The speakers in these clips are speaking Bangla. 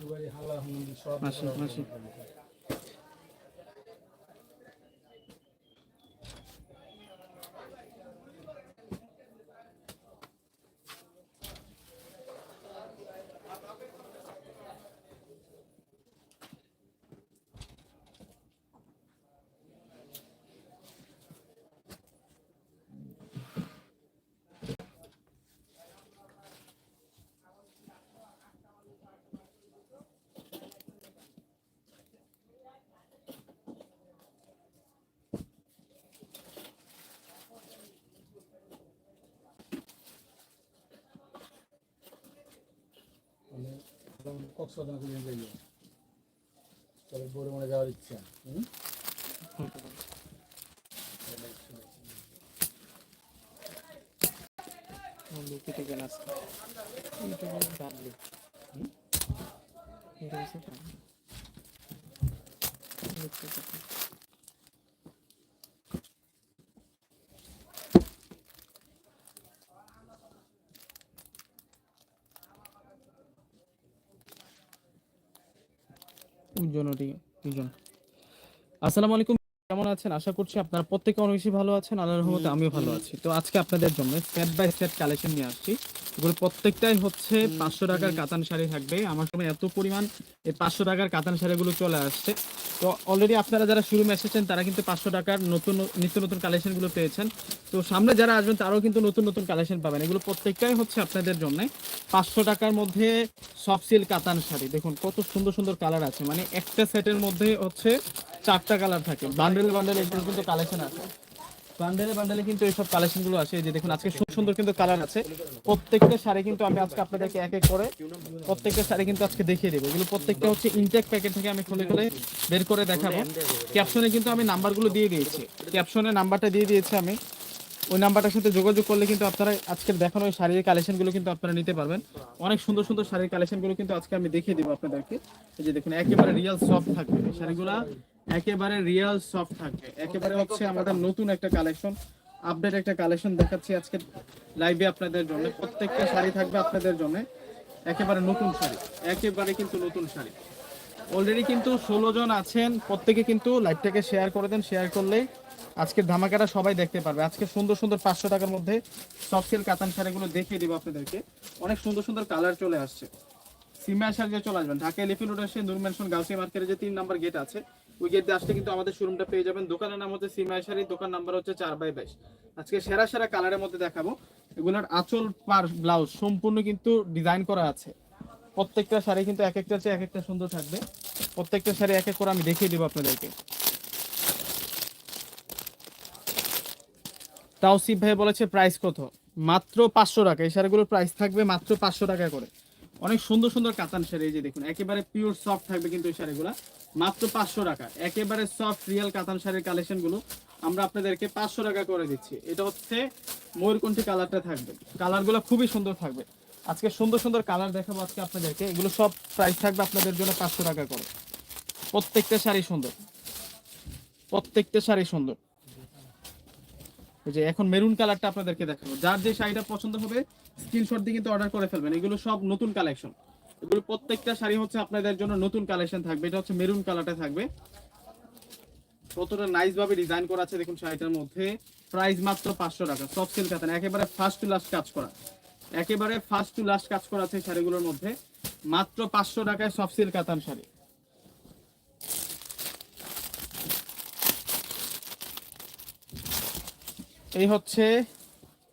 শ্বশুরবাড়ি হালা হুমন্দি সব কক্সবাজার করে যাই তবে বড় মানে যাওয়ার ইচ্ছা। হুম? কেটে গেল আজকে। এটা বলে এটা হচ্ছে দুজন আসসালামু আলাইকুম কেমন আছেন? আশা করছি আপনারা প্রত্যেকে অনেক বেশি ভালো আছেন আল্লাহর রহমতে আমিও ভালো আছি। তো আজকে আপনাদের জন্য স্টেপ বাই স্টেপ কালেকশন নিয়ে আসছি। এগুলো প্রত্যেকটাই হচ্ছে পাঁচশো টাকার কাতান শাড়ি থাকবে। আমার সময় এত পরিমাণ এই পাঁচশো টাকার কাতান শাড়িগুলো চলে আসছে। তো অলরেডি আপনারা যারা শুরু এসেছেন, তারা কিন্তু পাঁচশো টাকার নতুন, নিত্য নতুন কালেকশনগুলো পেয়েছেন। তো সামনে যারা আসবেন, তারাও কিন্তু নতুন নতুন কালেকশন পাবেন। এগুলো প্রত্যেকটাই হচ্ছে আপনাদের জন্য। পাঁচশো টাকার মধ্যে সফট সিল কাতান শাড়ি। দেখুন, কত সুন্দর সুন্দর কালার আছে। মানে একটা সেটের মধ্যে হচ্ছে চারটা কালার থাকে। বান্ডেল বান্ডেল এগুলো কিন্তু কালেকশন আছে। বান্ডেলে বান্ডেলে কিন্তু এইসব কালেকশনগুলো আছে যে দেখুন, আজকে সুন্দর সুন্দর কিন্তু কালার আছে। প্রত্যেকটা শাড়ি কিন্তু আমি আজকে আপনাদেরকে এক এক করে প্রত্যেকটা শাড়ি কিন্তু আজকে দেখিয়ে দেবো। এগুলো প্রত্যেকটা হচ্ছে ইনটেক প্যাকেট থেকে আমি খুলে খুলে বের করে দেখাবো। ক্যাপশনে কিন্তু আমি নাম্বারগুলো দিয়ে দিয়েছি। ক্যাপশনে নাম্বারটা দিয়ে দিয়েছি আমি। ওই নাম্বারটার সাথে যোগাযোগ করলে কিন্তু আপনারা আজকের দেখানো ওই শাড়ির কালেকশনগুলো কিন্তু আপনারা নিতে পারবেন। অনেক সুন্দর সুন্দর শাড়ির কালেকশনগুলো কিন্তু আজকে আমি দেখিয়ে দিব আপনাদেরকে। এই যে দেখুন, একেবারে রিয়েল সফট থাকবে। শাড়িগুলা একেবারে রিয়েল সফট থাকবে একেবারে হচ্ছে আমাদের নতুন একটা কালেকশন আপডেট একটা কালেকশন দেখাচ্ছি আজকে লাইভে আপনাদের জন্য। প্রত্যেকটা শাড়ি থাকবে আপনাদের জন্য। একেবারে নতুন শাড়ি একেবারে কিন্তু নতুন শাড়ি। অলরেডি কিন্তু ষোলো জন আছেন প্রত্যেকে কিন্তু লাইভটাকে শেয়ার করে দেন শেয়ার করলেই আজকের ধামাকাটা সবাই দেখতে পারবে। আজকে সুন্দর সুন্দর পাঁচশো টাকার মধ্যে সফট সিল্ক কাতান শাড়িগুলো দেখিয়ে দিব আপনাদেরকে। অনেক সুন্দর সুন্দর কালার চলে আসছে। সিমা শাড়ি চলে আসবেন ঢাকা এলিফি রোড আসে নূর ম্যানশন গাউসি মার্কেটে যে তিন নাম্বার গেট আছে ওই গেট দিয়ে আসলে কিন্তু আমাদের শোরুমটা পেয়ে যাবেন। দোকানের নাম হচ্ছে সিমা শাড়ি, দোকান নাম্বার হচ্ছে চার বাই বাইশ। আজকে সেরা সেরা কালারের মধ্যে দেখাবো। এগুলোর আঁচল পার ব্লাউজ সম্পূর্ণ কিন্তু ডিজাইন করা আছে। প্রত্যেকটা শাড়ি কিন্তু এক একটা চেয়ে এক একটা সুন্দর থাকবে। প্রত্যেকটা শাড়ি এক এক করে আমি দেখিয়ে দেবো আপনাদেরকে। তাওসিফ ভাই বলেছে প্রাইস কত? মাত্র পাঁচশো টাকা। এই শাড়িগুলোর প্রাইস থাকবে মাত্র পাঁচশো টাকা করে। অনেক সুন্দর সুন্দর কাতান শাড়ি, এই যে দেখুন, একেবারে পিওর সফট থাকবে কিন্তু এই শাড়িগুলো। মাত্র পাঁচশো টাকা। একেবারে সফট রিয়েল কাতান শাড়ির কালেকশনগুলো আমরা আপনাদেরকে পাঁচশো টাকা করে দিচ্ছি। এটা হচ্ছে ময়ূরকণ্ঠী কালারটা থাকবে। কালারগুলো খুবই সুন্দর থাকবে। আজকে সুন্দর সুন্দর কালার দেখাবো আজকে আপনাদেরকে। এগুলো সব প্রাইস থাকবে আপনাদের জন্য পাঁচশো টাকা করে। প্রত্যেকটা শাড়ি সুন্দর। প্রত্যেকটা শাড়ি সুন্দর। যে এখন মেরুন কালারটা আপনাদেরকে দেখাবো। যার যে শাড়িটা পছন্দ হবে স্ক্রিনশট দিয়ে কিন্তু অর্ডার করে ফেলবেন। এগুলো সব নতুন কালেকশন এগুলো প্রত্যেকটা শাড়ি হচ্ছে আপনাদের জন্য নতুন কালেকশন থাকবে। এটা হচ্ছে মেরুন কালারটা থাকবে। কতটা নাইস ভাবে ডিজাইন করা আছে দেখুন শাড়িটার মধ্যে। প্রাইস মাত্র পাঁচশো টাকা। সফট সিল্ক কাতান একেবারে ফার্স্ট টু লাস্ট কাজ করা। একেবারে ফার্স্ট টু লাস্ট কাজ করা আছে শাড়িগুলোর মধ্যে। মাত্র পাঁচশো টাকায় সফট সিল্ক কাতান শাড়ি। এই হচ্ছে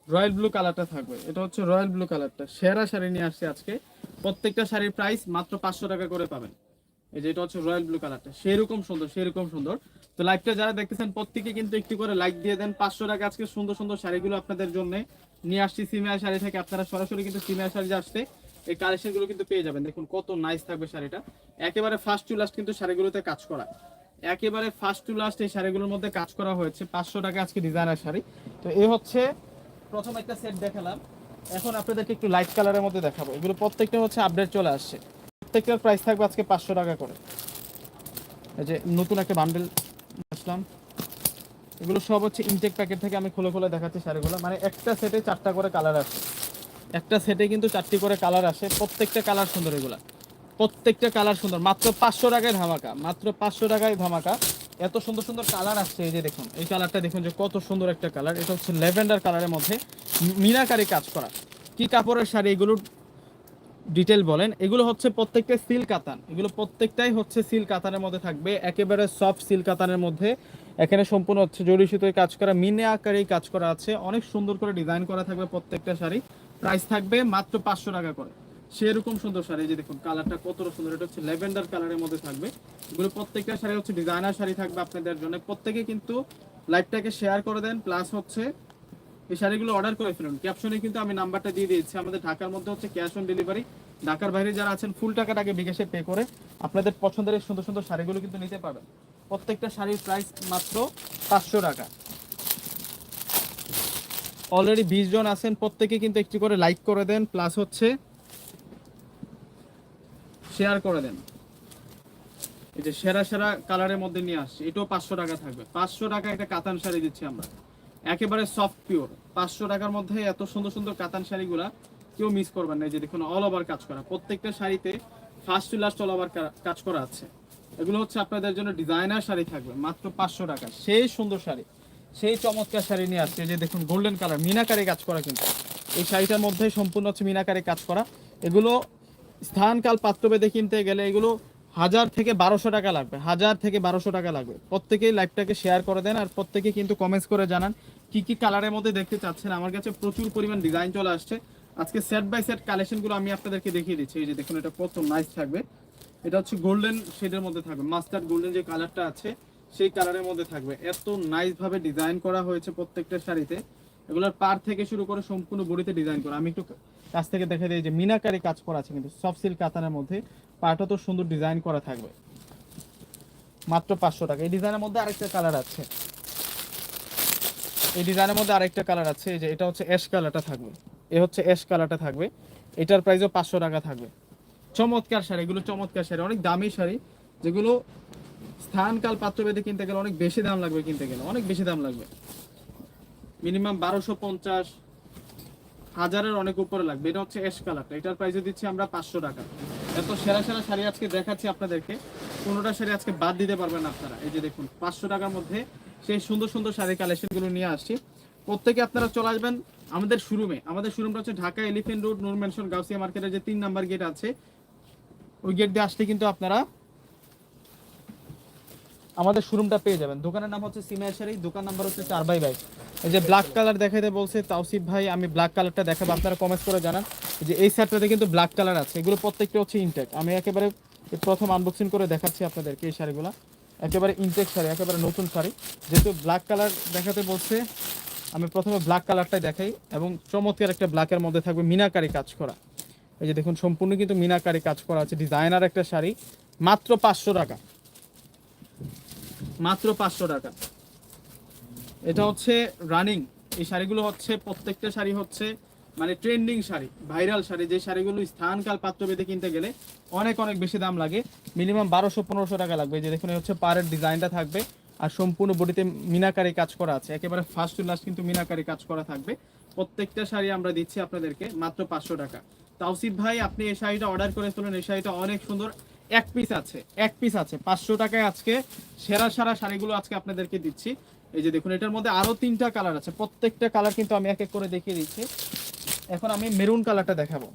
রয়্যাল ব্লু কালারটা থাকবে। এটা হচ্ছে রয়্যাল ব্লু কালারটা। সেরা শাড়ি নিয়ে আসছে আজকে। প্রত্যেকটা শাড়ির প্রাইস মাত্র পাঁচশো টাকা করে পাবেন। এই যে এটা হচ্ছে রয়্যাল ব্লু কালারটা। সেরকম সুন্দর সেরকম সুন্দর। তো লাইভটা যারা দেখতেছেন, প্রত্যেকে কিন্তু একটু করে লাইক দিয়ে দেন। পাঁচশো টাকা আজকে সুন্দর সুন্দর শাড়িগুলো আপনাদের জন্য নিয়ে আসছি। সিমিয়া শাড়ি থেকে আপনারা সরাসরি কিন্তু সিমিয়া শাড়ি আসতে এই কালেকশনগুলো কিন্তু পেয়ে যাবেন। দেখুন কত নাইস থাকবে শাড়িটা। একেবারে ফার্স্ট টু লাস্ট কিন্তু শাড়িগুলোতে কাজ করা। একেবারে ফার্স্ট টু লাস্ট এই শাড়িগুলোর মধ্যে কাজ করা হয়েছে পাঁচশো টাকা আজকে ডিজাইনার শাড়ি। তো এই হচ্ছে প্রথম একটা সেট দেখালাম। এখন আপনাদেরকে একটু লাইট কালারের মধ্যে দেখাবো। এগুলো প্রত্যেকটা হচ্ছে আপডেট চলে আসছে। প্রত্যেকটার প্রাইস থাকবে আজকে পাঁচশো টাকা করে। এই যে নতুন একটা বান্ডেল আসলাম। এগুলো সব হচ্ছে ইনটেক প্যাকেট থেকে আমি খুলে খুলে দেখাচ্ছি শাড়িগুলো। মানে একটা সেটে চারটা করে কালার আসে। একটা সেটে কিন্তু চারটি করে কালার আসে। প্রত্যেকটা কালার সুন্দর এগুলা। প্রত্যেকটা কালার সুন্দর। মাত্র পাঁচশো টাকায় ধামাকা। মাত্র পাঁচশো টাকায় ধামাকা। এত সুন্দর সুন্দর কালার আসছে, এই যে দেখুন, এই কালারটা দেখুন যে কত সুন্দর একটা কালার এটা হচ্ছে ল্যাভেন্ডার কালারের মধ্যে মিনাকারি কাজ করা। কি কাপড়ের শাড়ি এগুলোর ডিটেল বলেন? এগুলো হচ্ছে প্রত্যেকটা সিল কাতান। এগুলো প্রত্যেকটাই হচ্ছে সিল কাতানের মধ্যে থাকবে। একেবারে সফট সিল কাতানের মধ্যে। এখানে সম্পূর্ণ হচ্ছে জরি সুতোয় কাজ করা মিনে আকারে কাজ করা আছে। অনেক সুন্দর করে ডিজাইন করা থাকবে প্রত্যেকটা শাড়ি। প্রাইস থাকবে মাত্র পাঁচশো টাকা করে। সেরকম সুন্দর শাড়ি যে দেখুন, কালারটা কতটা সুন্দর, এটা হচ্ছে ল্যাভেন্ডার কালারের মধ্যে থাকবে। এগুলো প্রত্যেকটা শাড়ি হচ্ছে ডিজাইনার শাড়ি থাকবে আপনাদের জন্য। প্রত্যেকে কিন্তু লাইভটাকে শেয়ার করে দেন, প্লাস হচ্ছে এই শাড়িগুলো অর্ডার করে ফেলুন। ক্যাপশনে কিন্তু আমি নাম্বারটা দিয়ে দিয়েছি, আমাদের ঢাকার মধ্যে হচ্ছে ক্যাশ অন ডেলিভারি। ঢাকার বাইরে যারা আছেন, ফুল টাকাটাকে বিকাশে পে করে আপনাদের পছন্দের এই সুন্দর সুন্দর শাড়িগুলো কিন্তু নিতে পারবেন। প্রত্যেকটা শাড়ির প্রাইস মাত্র পাঁচশো টাকা। অলরেডি বিশ জন আছেন, প্রত্যেকে কিন্তু একটি করে লাইক করে দেন প্লাস হচ্ছে শেয়ার করে দেন। এই যে সেরা সেরা কালারের মধ্যে নিয়ে আসছি। এটাও পাঁচশো টাকা থাকবে। পাঁচশো টাকা একটা কাতান শাড়ি দিচ্ছি আমরা। একেবারে সফট পিওর পাঁচশো টাকার মধ্যে এত সুন্দর সুন্দর কাতান শাড়িগুলা কেউ মিস করবেন না। যে দেখুন অল ওভার কাজ করা। প্রত্যেকটা শাড়িতে first to last all over কাজ করা আছে। এগুলো হচ্ছে আপনাদের জন্য ডিজাইনার শাড়ি থাকবে, মাত্র পাঁচশো টাকা। সেই সুন্দর শাড়ি। সেই চমৎকার শাড়ি নিয়ে আসছে। যে দেখুন গোল্ডেন কালার মিনাকারে কাজ করা কিন্তু। এই শাড়িটার মধ্যে সম্পূর্ণ হচ্ছে মিনাকারে কাজ করা। এগুলো স্থানকাল পাত্রভেদে কিনতে গেলে এগুলো হাজার থেকে বারোশো টাকা লাগবে, হাজার থেকে বারোশো টাকা লাগবে। প্রত্যেকেই লাইভটাকে শেয়ার করে দেন আর প্রত্যেকে কিন্তু কমেন্টস করে জানান কি কি কালারের মধ্যে দেখতে চাচ্ছেন। আমার কাছে প্রচুর পরিমাণ ডিজাইন চলে আসছে। আজকে সেট বাই সেট কালেকশনগুলো আমি আপনাদেরকে দেখিয়ে দিচ্ছি। এই যে দেখুন, এটা কত নাইস থাকবে। এটা হচ্ছে গোল্ডেন শেডের মধ্যে থাকবে। মাস্টার্ড গোল্ডেন যে কালারটা আছে, সেই কালারের মধ্যে থাকবে। এত নাইস ভাবে ডিজাইন করা হয়েছে প্রত্যেকটা শাড়িতে। এগুলোর পার থেকে শুরু করে সম্পূর্ণ বডিতে ডিজাইন করা। আমি একটু কাছ থেকে দেখে দিই যে মিনাকারি কাজ করা আছে কিন্তু সফট সিল্ক কাতানের মধ্যে। পাটা তো সুন্দর ডিজাইন করা থাকবে। মাত্র পাঁচশো টাকা। এই ডিজাইনের মধ্যে আরেকটা কালার আছে। এই ডিজাইনের মধ্যে আরেকটা কালার আছে যে এটা হচ্ছে অ্যাশ কালারটা থাকবে। এ হচ্ছে অ্যাশ কালারটা থাকবে। এটার প্রাইসও পাঁচশো টাকা থাকবে। চমৎকার শাড়ি, এগুলো চমৎকার শাড়ি, অনেক দামি শাড়ি, যেগুলো স্থানকাল পাত্রভেদে কিনতে গেলে অনেক বেশি দাম লাগবে কিনতে গেলে। অনেক বেশি দাম লাগবে। মিনিমাম বারোশো পঞ্চাশ হাজারের অনেক উপরে লাগবে। এটা হচ্ছে অ্যাশ কালারটা এটার প্রাইসে দিচ্ছি আমরা পাঁচশো টাকা। এত সেরা সেরা শাড়ি আজকে দেখাচ্ছি আপনাদেরকে। কোনোটা শাড়ি আজকে বাদ দিতে পারবেন আপনারা। এই যে দেখুন, পাঁচশো টাকার মধ্যে সেই সুন্দর সুন্দর শাড়ি কালেকশনগুলো নিয়ে আসছি। প্রত্যেকে আপনারা চলে আসবেন আমাদের শোরুমে আমাদের শোরুমটা হচ্ছে Dhaka elephant road Noor mansion Gausia মার্কেটের যে তিন নাম্বার গেট আছে, ওই গেট দিয়ে আসলে কিন্তু আপনারা আমাদের শোরুমটা পেয়ে যাবেন। দোকানের নাম হচ্ছে সিমিয়া শাড়ি দোকান নাম্বার হচ্ছে চার বাই বাইশ। এই যে ব্ল্যাক কালার দেখাইতে বলছে তাওসিফ ভাই, আমি ব্ল্যাক কালারটা দেখাবো, আপনারা কমেন্টস করে জানান। যে এই সেটটাতে কিন্তু ব্ল্যাক কালার আছে, এগুলো প্রত্যেকটা হচ্ছে ইনটেক আমি একেবারে প্রথম আনবক্সিং করে দেখাচ্ছি আপনাদেরকে এই শাড়িগুলো। একেবারে ইনটেক শাড়ি, একেবারে নতুন শাড়ি। যেহেতু ব্ল্যাক কালার দেখাতে বলছে, আমি প্রথমে ব্ল্যাক কালারটাই দেখাই এবং চমৎকার একটা ব্ল্যাকের মধ্যে থাকবে মিনাকারি কাজ করা। এই যে দেখুন, সম্পূর্ণ কিন্তু মিনাকারি কাজ করা আছে ডিজাইনার একটা শাড়ি, মাত্র পাঁচশো টাকা। মাত্র পাঁচশো টাকা। এটা হচ্ছে রানিং এই শাড়িগুলো হচ্ছে প্রত্যেকটা শাড়ি হচ্ছে মানে ট্রেন্ডিং শাড়ি ভাইরাল শাড়ি। যে শাড়িগুলো স্থানকাল বেঁধে কিনতে গেলে অনেক অনেক বেশি দাম লাগে। মিনিমাম বারোশো, পনেরোশো টাকা লাগবে। যে দেখুন হচ্ছে পাড়ের ডিজাইনটা থাকবে। আর সম্পূর্ণ বডিতে মিনাকারি কাজ করা আছে। একেবারে ফার্স্ট টু লাস্ট কিন্তু মিনাকারি কাজ করা থাকবে। প্রত্যেকটা শাড়ি আমরা দিচ্ছি আপনাদেরকে মাত্র পাঁচশো টাকা। তাওসিফ ভাই, আপনি এই শাড়িটা অর্ডার করে তোলেন। এই শাড়িটা অনেক সুন্দর। এক পিস আছে, এক পিস আছে। পাঁচশো টাকায় আজকে সেরা সেরা শাড়িগুলো আজকে আপনাদেরকে দিচ্ছি। এই যে দেখুন, এটার মধ্যে আরও তিনটা কালার আছে। প্রত্যেকটা কালার কিন্তু আমি এক এক করে দেখিয়ে দিচ্ছি। এখন আমি মেরুন কালারটা দেখাবো।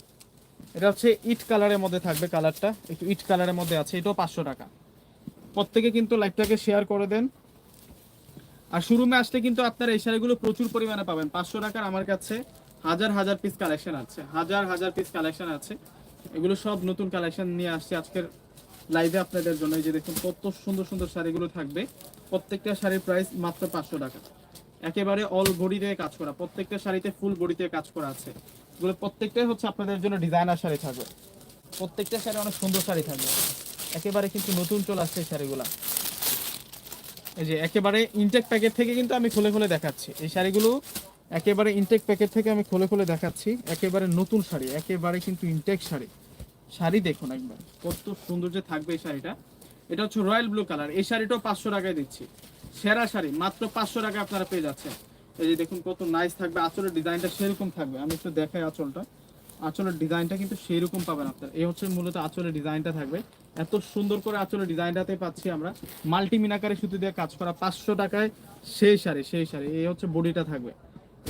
এটা হচ্ছে ইট কালারের মধ্যে থাকবে কালারটা একটু ইট কালারের মধ্যে আছে, এটাও পাঁচশো টাকা। প্রত্যেকে কিন্তু লাইভটাকে শেয়ার করে দেন। আর শোরুমে আসলে কিন্তু আপনারা এই শাড়িগুলো প্রচুর পরিমাণে পাবেন। পাঁচশো টাকার আমার কাছে হাজার হাজার পিস কালেকশন আছে। হাজার হাজার পিস কালেকশন আছে। এগুলো সব নতুন কালেকশন নিয়ে আসছে আজকের লাইভে আপনাদের জন্য এই যে দেখুন কত সুন্দর সুন্দর শাড়িগুলো থাকবে। প্রত্যেকটা শাড়ির প্রাইস মাত্র পাঁচশো টাকা। একেবারে অল বডিতে কাজ করা, প্রত্যেকটা শাড়িতে ফুল বডিতে কাজ করা আছে। এগুলো প্রত্যেকটাই হচ্ছে আপনাদের জন্য ডিজাইনার শাড়ি থাকবে। প্রত্যেকটা শাড়ি অনেক সুন্দর শাড়ি থাকবে। একেবারে কিন্তু নতুন চলে আসছে এই শাড়িগুলা। এই যে একেবারে ইনটেক প্যাকেট থেকে কিন্তু আমি খুলে খুলে দেখাচ্ছি। এই শাড়িগুলো একেবারে ইনটেক প্যাকেট থেকে আমি খুলে খুলে দেখাচ্ছি। একেবারে নতুন শাড়ি, একেবারে কিন্তু ইনটেক শাড়ি। শাড়ি দেখুন একবার। কত সুন্দর যে থাকবে এই শাড়িটা। এটা হচ্ছে রয়্যাল ব্লু কালার। এই শাড়িটাও পাঁচশো টাকায় দিচ্ছি। সেরা শাড়ি, মাত্র পাঁচশো টাকায় আপনারা পেয়ে যাচ্ছেন। এই যে দেখুন কত নাইস থাকবে। আঁচলের ডিজাইনটা সেরকম থাকবে। আমি একটু দেখাই আঁচলটা। আঁচলের ডিজাইনটা কিন্তু সেই রকম পাবেন আপনারা। এই হচ্ছে মূলত আঁচলের ডিজাইনটা থাকবে। এত সুন্দর করে আঁচলের ডিজাইনটাতে পাচ্ছি আমরা। মাল্টি মিনাকারি সুতি দিয়ে কাজ করা পাঁচশো টাকায় সেই শাড়ি সেই শাড়ি। এই হচ্ছে বডিটা থাকবে।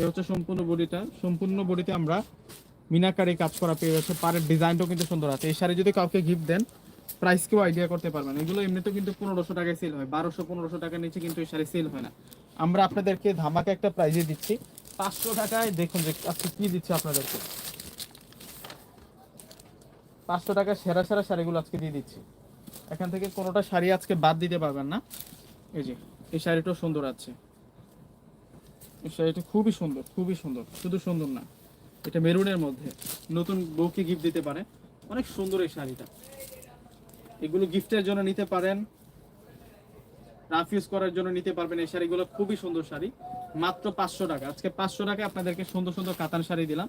এই হচ্ছে সম্পূর্ণ বডিটা। সম্পূর্ণ বডিতে আমরা মিনাকারি কাজ করা পেয়ে যাচ্ছে। পাড়ের ডিজাইনটাও কিন্তু সুন্দর আছে। এই শাড়ি যদি কাউকে গিফট দেন প্রাইস কেউ আইডিয়া করতে পারবেন এগুলো এমনিতেও কিন্তু পনেরোশো টাকায় সেল হয়। বারোশো, পনেরোশো টাকার নিচে কিন্তু এই শাড়ি সেল হয় না। আমরা আপনাদেরকে ধামাকা একটা প্রাইজে দিচ্ছি। পাঁচশো টাকায় দেখুন যে আজকে কি দিচ্ছে আপনাদেরকে। পাঁচশো টাকা সেরা সেরা শাড়িগুলো আজকে দিয়ে দিচ্ছি। এখান থেকে কোনোটা শাড়ি আজকে বাদ দিতে পারবেন না। এই যে, এই শাড়িটাও সুন্দর আছে। এই শাড়িটা খুবই সুন্দর খুবই সুন্দর। শুধু সুন্দর না। এটা মেরুনের মধ্যে। নতুন বউকে গিফট দিতে পারে। অনেক সুন্দর এই শাড়িটা। এগুলো গিফটের জন্য নিতে পারেন। রাফ ইউজ করার জন্য নিতে পারবেন এই শাড়িগুলো। খুবই সুন্দর শাড়ি। মাত্র পাঁচশো টাকা। আজকে পাঁচশো টাকায় আপনাদেরকে সুন্দর সুন্দর কাতান শাড়ি দিলাম।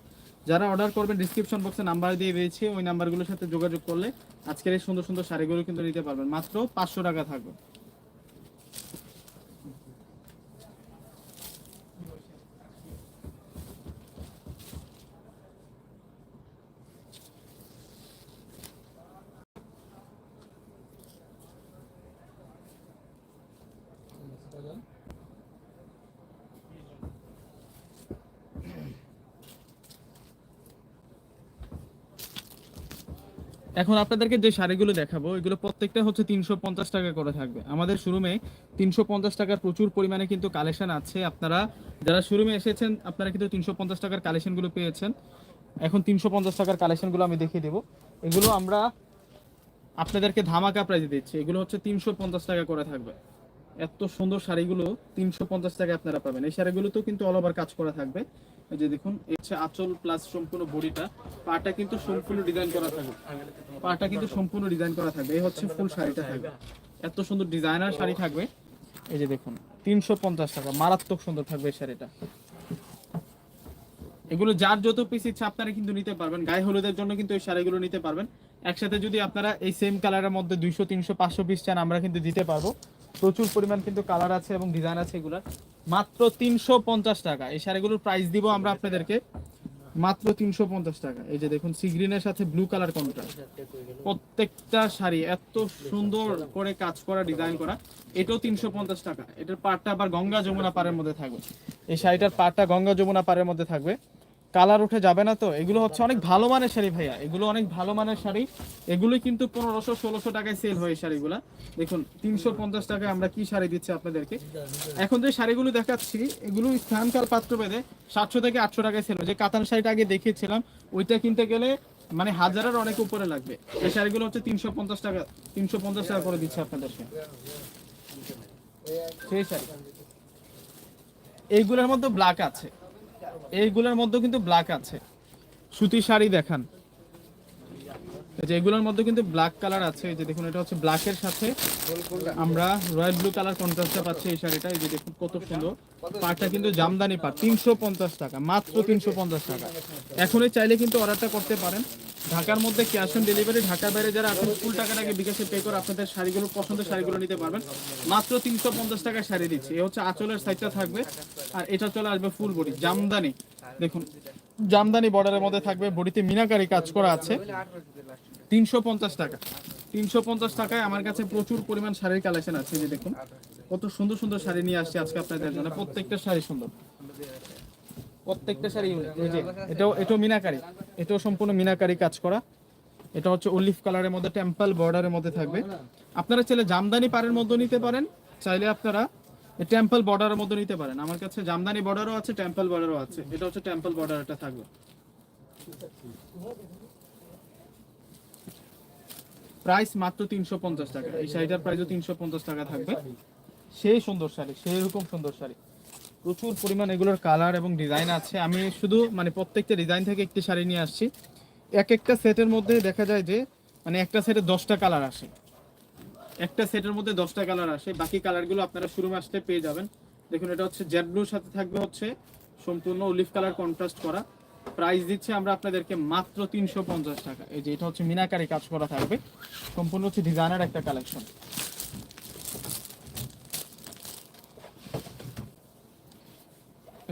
যারা অর্ডার করবেন ডিসক্রিপশন বক্সে নাম্বার দিয়ে দিয়েছি। ওই নাম্বারগুলোর সাথে যোগাযোগ করলে আজকের এই সুন্দর সুন্দর শাড়িগুলো কিন্তু নিতে পারবেন। মাত্র পাঁচশো টাকা থাকবে। এখন আপনাদেরকে যে শাড়িগুলো দেখাবো, এগুলো প্রত্যেকটা হচ্ছে তিনশো পঞ্চাশ টাকা করে থাকবে। আমাদের শোরুমে তিনশো পঞ্চাশ টাকার প্রচুর পরিমাণে কিন্তু কালেকশন আছে। আপনারা যারা শোরুমে এসেছেন, আপনারা কিন্তু তিনশো পঞ্চাশ টাকার কালেকশনগুলো পেয়েছেন। এখন তিনশো পঞ্চাশ টাকার কালেকশনগুলো আমি দেখিয়ে দেবো। এগুলো আমরা আপনাদেরকে ধামাকা প্রাইজে দিচ্ছি। এগুলো হচ্ছে তিনশো পঞ্চাশ টাকা করে থাকবে। এত সুন্দর শাড়িগুলো তিনশো পঞ্চাশ টাকা আপনারা পাবেন। এই শাড়িগুলোতেও কিন্তু অল ওভার কাজ করা থাকবে। এই যে দেখুন হচ্ছে প্লাস সম্পূর্ণ বডিটা। পাটা কিন্তু সম্পূর্ণ ডিজাইন করা থাকবে। পাটা কিন্তু সম্পূর্ণ ডিজাইন করা থাকবে। এই হচ্ছে ফুল শাড়িটা থাকবে। এত সুন্দর ডিজাইনার শাড়ি থাকবে। এই যে দেখুন, তিনশো পঞ্চাশ টাকা। মারাত্মক সুন্দর থাকবে এই শাড়িটা। এগুলো যার যত পিস ইচ্ছা আপনারা কিন্তু নিতে পারবেন। গায়ে হলুদের জন্য কিন্তু এই শাড়িগুলো নিতে পারবেন। একসাথে যদি আপনারা এই সেম কালারের মধ্যে দুইশো, তিনশো, পাঁচশো পিস চান, আমরা কিন্তু দিতে পারব। প্রচুর পরিমাণ কিন্তু কালার আছে এবং ডিজাইন আছে এগুলার। মাত্র তিনশো পঞ্চাশ টাকা। এই শাড়িগুলোর প্রাইস দিব আমরা আপনাদেরকে। মাত্র তিনশো পঞ্চাশ টাকা। এই যে দেখুন সি গ্রিনের সাথে ব্লু কালার কন্ট্রাস্ট প্রত্যেকটা শাড়ি এত সুন্দর করে কাজ করা ডিজাইন করা। এটাও তিনশো পঞ্চাশ টাকা। এটার পাটটা আবার গঙ্গা যমুনা পাড়ের মধ্যে থাকবে। এই শাড়িটার পাটটা গঙ্গা যমুনা পাড়ের মধ্যে থাকবে। কালার উঠে যাবে না তো? এগুলো হচ্ছে অনেক ভালো মানের শাড়ি ভাইয়া। এগুলো অনেক ভালো মানের শাড়ি। এগুলোই কিন্তু পনেরোশো, ষোলোশো টাকায় সেল হয় শাড়িগুলা। দেখুন, তিনশো পঞ্চাশ টাকায় আমরা কি শাড়ি দিচ্ছি আপনাদেরকে? এখন যে শাড়িগুলো দেখাচ্ছি, এগুলো স্থানকাল পাত্র বেঁধে সাতশো থেকে আটশো টাকায় সেল হয়। যে কাতান শাড়িটা আগে দেখিয়েছিলাম, ওইটা কিনতে গেলে মানে হাজারের অনেক উপরে লাগবে। এই শাড়িগুলো হচ্ছে তিনশো পঞ্চাশ টাকা, তিনশো পঞ্চাশ টাকা করে দিচ্ছে আপনাদেরকে। সেই শাড়ি। এইগুলোর মধ্যে ব্ল্যাক আছে। এইগুলোর মধ্যে কিন্তু ব্ল্যাক আছে। সুতি শাড়ি দেখান। যে এগুলোর মধ্যে কিন্তু ব্ল্যাক কালার আছে। এই যে দেখুন, এটা হচ্ছে ব্ল্যাকের সাথে আমরা রয়্যাল ব্লু কালার কন্ট্রাস্টটা পাচ্ছি এই শাড়িটা। এই যে দেখুন, কত সুন্দর। পাটটা কিন্তু জামদানি পাট তিনশো পঞ্চাশ টাকা, মাত্র তিনশো পঞ্চাশ টাকা। এখনই চাইলে কিন্তু অর্ডারটা করতে পারেন। ঢাকার মধ্যে ক্যাশ অন ডেলিভারি ঢাকার বাইরে যারা আপনি ফুল টাকাটাকে বিকাশে পে করে আপনাদের শাড়িগুলো, পছন্দের শাড়িগুলো নিতে পারবেন। মাত্র তিনশো পঞ্চাশ টাকা শাড়ি দিচ্ছি। এ হচ্ছে আঁচলের সাইজটা থাকবে, আর এটা চলে আসবে ফুল বডি জামদানি। দেখুন, জামদানি বর্ডারের মধ্যে থাকবে, বডিতে মিনাকারি কাজ করা আছে। তিনশো পঞ্চাশ টাকা। তিনশো পঞ্চাশ টাকায় আমার কাছে প্রচুর পরিমাণ শাড়ির কালেকশন আছে যে দেখুন। কত সুন্দর সুন্দর শাড়ি নিয়ে আসছি আজকে আপনাদের জন্য। প্রত্যেকটা শাড়ি সুন্দর। প্রত্যেকটা শাড়ি এটাও এটাও মিনাকারি। এটাও সম্পূর্ণ মিনাকারি কাজ করা। এটা হচ্ছে অলিভ কালারের মধ্যে টেম্পল বর্ডারের মধ্যে থাকবে। আপনারা চাইলে জামদানি পাড়ের মধ্যে নিতে পারেন। চাইলে আপনারা টেম্পল বর্ডারের মধ্যে নিতে পারেন। আমার কাছে জামদানি বর্ডারও আছে টেম্পল বর্ডারও আছে। এটা হচ্ছে টেম্পল বর্ডার এটা থাকবে। প্রাইস মাত্র তিনশো পঞ্চাশ টাকা। এই শাড়িটার প্রাইসও তিনশো পঞ্চাশ টাকা থাকবে। সেই সুন্দর শাড়ি সেই রকম সুন্দর শাড়ি। প্রচুর পরিমাণ এগুলোর কালার এবং ডিজাইন আছে। আমি শুধু মানে প্রত্যেকটা ডিজাইন থেকে একটি শাড়ি নিয়ে আসছি। এক একটা সেটের মধ্যে দেখা যায় যে মানে একটা সেটে দশটা কালার আসে। একটা সেটের মধ্যে দশটা কালার আসে। বাকি কালারগুলো আপনারা শুরু আসতে পেয়ে যাবেন। দেখুন, এটা হচ্ছে জেড ব্লুর সাথে থাকবে হচ্ছে সম্পূর্ণ অলিভ কালার কন্ট্রাস্ট করা। প্রাইস দিচ্ছে আমরা আপনাদেরকে মাত্র তিনশো পঞ্চাশ টাকা। এই যে এটা হচ্ছে মিনাকারি কাজ করা থাকবে। সম্পূর্ণ হচ্ছে ডিজাইনার একটা কালেকশন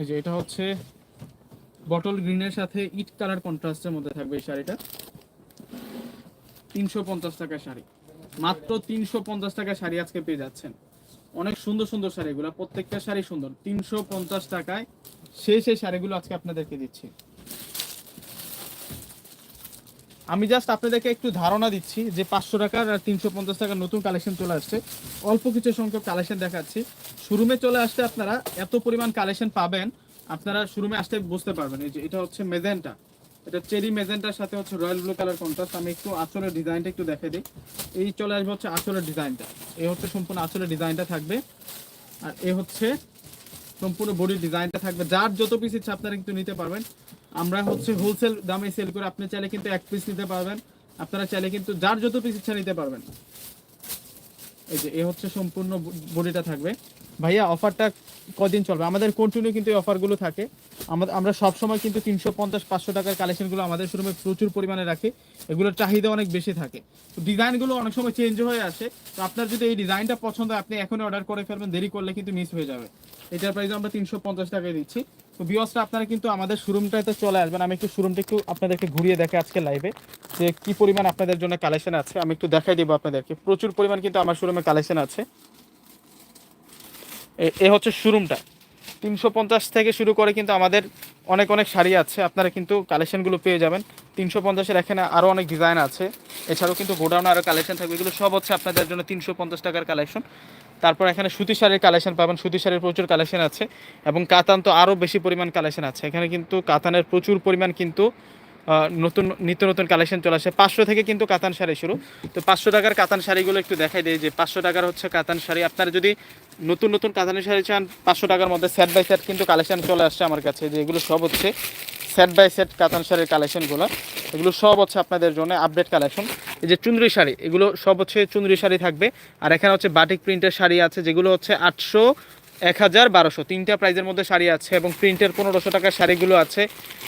এই যে এটা হচ্ছে বটল গ্রিনের সাথে ইট কালার কন্ট্রাস্টের মধ্যে থাকবে এই শাড়িটা। তিনশো পঞ্চাশ টাকা শাড়ি। মাত্র তিনশো পঞ্চাশ টাকা শাড়ি আজকে পেয়ে যাচ্ছেন। অনেক সুন্দর সুন্দর শাড়িগুলো, প্রত্যেকটা শাড়ি সুন্দর। তিনশো পঞ্চাশ টাকায় সেই সেই শাড়িগুলো আজকে আপনাদেরকে দিচ্ছি। আমি জাস্ট আপনাদেরকে একটু ধারণা দিচ্ছি যে পাঁচশো টাকার আর তিনশো পঞ্চাশ টাকার নতুন কালেকশন চলে আসছে। অল্প কিছু সংখ্যক কালেকশন দেখাচ্ছি। শোরুমে চলে আসতে আপনারা এত পরিমাণ কালেকশন পাবেন, আপনারা শোরুমে আসতে বুঝতে পারবেন। এই যে এটা হচ্ছে মেজেন্টা এটা চেরি মেজেন্টার সাথে হচ্ছে রয়্যাল ব্লু কালার কন্ট্রাস্ট আমি একটু আঁচলের ডিজাইনটা একটু দেখে দিই। এই চলে আসবে হচ্ছে আঁচলের ডিজাইনটা এই হচ্ছে সম্পূর্ণ আঁচলের ডিজাইনটা থাকবে। আর এ হচ্ছে সম্পূর্ণ বডির ডিজাইনটা থাকবে। যার যত পিস ইচ্ছা আপনারা কিন্তু নিতে পারবেন। আমরা হচ্ছে হোলসেল দামে সেল করে আপনি চাইলে কিন্তু এক পিস নিতে পারবেন। আপনারা চাইলে কিন্তু যার যত পিস ইচ্ছা নিতে পারবেন। এই যে, এ হচ্ছে সম্পূর্ণ বডিটা থাকবে। ভাইয়া অফারটা কদিন চলবে? আমাদের কন্টিনিউ কিন্তু এই অফারগুলো থাকে। আমাদের আমরা সব সময় কিন্তু তিনশো পঞ্চাশ, পাঁচশো টাকার কালেকশনগুলো আমাদের শোরুমে প্রচুর পরিমাণে রাখি। এগুলোর চাহিদা অনেক বেশি থাকে। তো ডিজাইনগুলো অনেক সময় চেঞ্জ হয়ে আসে। তো আপনার যদি এই ডিজাইনটা পছন্দ হয়, আপনি এখনই অর্ডার করে ফেলবেন। দেরি করলে কিন্তু মিস হয়ে যাবে। এটার প্রাইস আমরা তিনশো পঞ্চাশ টাকায় দিচ্ছি। তো বিয়সটা আপনারা কিন্তু আমাদের শোরুমটাতে চলে আসবেন। আমি একটু শোরুমটা একটু আপনাদেরকে ঘুরিয়ে দেখে আজকে লাইভে যে কি পরিমাণ আপনাদের জন্য কালেকশন আছে। আমি একটু দেখাই দিব আপনাদেরকে। প্রচুর পরিমাণ কিন্তু আমার শোরুমে কালেকশন আছে। এ- এ হচ্ছে শোরুমটা তিনশো পঞ্চাশ থেকে শুরু করে কিন্তু আমাদের অনেক অনেক শাড়ি আছে। আপনারা কিন্তু কালেকশনগুলো পেয়ে যাবেন। তিনশো পঞ্চাশের এখানে আরও অনেক ডিজাইন আছে। এছাড়াও কিন্তু গোডাউনে আরও কালেকশন থাকবে। এগুলো সব হচ্ছে আপনাদের জন্য তিনশো পঞ্চাশ টাকার কালেকশন তারপর এখানে সুতি শাড়ির কালেকশন পাবেন। সুতি শাড়ির প্রচুর কালেকশন আছে এবং কাতান তো আরও বেশি পরিমাণ কালেকশন আছে। এখানে কিন্তু কাতানের প্রচুর পরিমাণ কিন্তু নতুন, নিত্য নতুন কালেকশন চলে আসে। পাঁচশো থেকে কিন্তু কাতান শাড়ি শুরু। তো পাঁচশো টাকার কাতান শাড়িগুলো একটু দেখাই দিই যে পাঁচশো টাকার হচ্ছে কাতান শাড়ি। আপনারা যদি নতুন নতুন কাতানের শাড়ি চান, পাঁচশো টাকার মধ্যে সেট বাই সেট কিন্তু কালেকশন চলে আসছে আমার কাছে, যে এগুলো সব হচ্ছে সেট বাই সেট কাতান শাড়ির কালেকশনগুলো এগুলো সব হচ্ছে আপনাদের জন্য আপডেট কালেকশন এই যে চুন্দ্রি শাড়ি, এগুলো সব হচ্ছে চুন্দ্রি শাড়ি থাকবে। আর এখানে হচ্ছে বাটিক প্রিন্টের শাড়ি আছে, যেগুলো হচ্ছে আটশো এক হাজার বারোশো। তিনটা প্রাইজের মধ্যে শাড়ি আছে এবং প্রিন্টের পনেরোশো টাকার শাড়িগুলো আছে।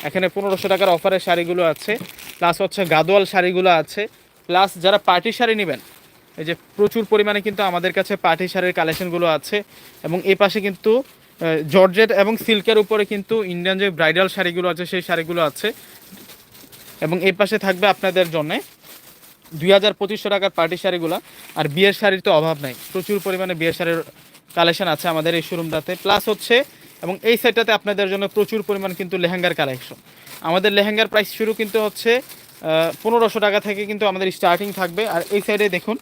এখানে পনেরোশো টাকার অফারের শাড়িগুলো আছে। প্লাস হচ্ছে গাদোয়াল শাড়িগুলো আছে। প্লাস যারা পার্টি শাড়ি নেবেন, এই যে প্রচুর পরিমাণে কিন্তু আমাদের কাছে পার্টি শাড়ির কালেকশনগুলো আছে। এবং এই পাশে কিন্তু জর্জেট এবং সিল্কের উপরে কিন্তু ইন্ডিয়ান যে ব্রাইডাল শাড়িগুলো আছে, সেই শাড়িগুলো আছে। এবং এই পাশে থাকবে আপনাদের জন্যে দুই হাজার পঁচিশশো টাকার পার্টি শাড়িগুলো। আর বিয়ের শাড়ির তো অভাব নাই, প্রচুর পরিমাণে বিয়ের শাড়ির কালেকশন আছে আমাদের এই শোরুমটাতে। প্লাস হচ্ছে, এবং এই সাইডটাতে আপনাদের জন্য প্রচুর পরিমাণ কিন্তু লেহেঙ্গার কালেকশন। আমাদের লেহেঙ্গার প্রাইস শুরু কিন্তু হচ্ছে পনেরোশো টাকা থেকে কিন্তু আমাদের স্টার্টিং থাকবে। আর এই সাইডে দেখুন,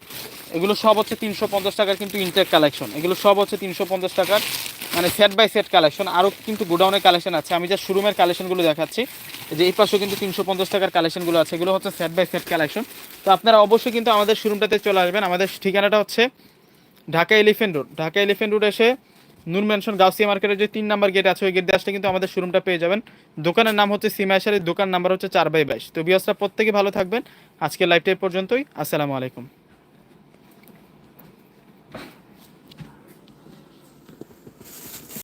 এগুলো সব হচ্ছে তিনশো পঞ্চাশ টাকার কিন্তু ইনটেক কালেকশন। এগুলো সব হচ্ছে তিনশো পঞ্চাশ টাকার মানে সেট বাই সেট কালেকশন আরও কিন্তু গোডাউনের কালেকশন আছে। আমি যা শোরুমের কালেকশনগুলো দেখাচ্ছি। যে এই পাশেও কিন্তু তিনশো পঞ্চাশ টাকার কালেকশনগুলো আছে, এগুলো হচ্ছে সেট বাই সেট কালেকশন তো আপনারা অবশ্যই কিন্তু আমাদের শোরুমটাতে চলে আসবেন। আমাদের ঠিকানাটা হচ্ছে Dhaka elephant road. Dhaka elephant road এসে নূর ম্যানশন, গাউসিয়া মার্কেটের যে তিন নাম্বার গেট আছে, ওই গেট দিয়ে কিন্তু আমাদের শোরুমটা পেয়ে যাবেন। দোকানের নাম হচ্ছে সিমাশারের দোকান নাম্বার হচ্ছে চার বাই বাইশ। তো বিয়সরা প্রত্যেকে ভালো থাকবেন। আজকের লাইভটা পর্যন্তই। আসসালামু আলাইকুম।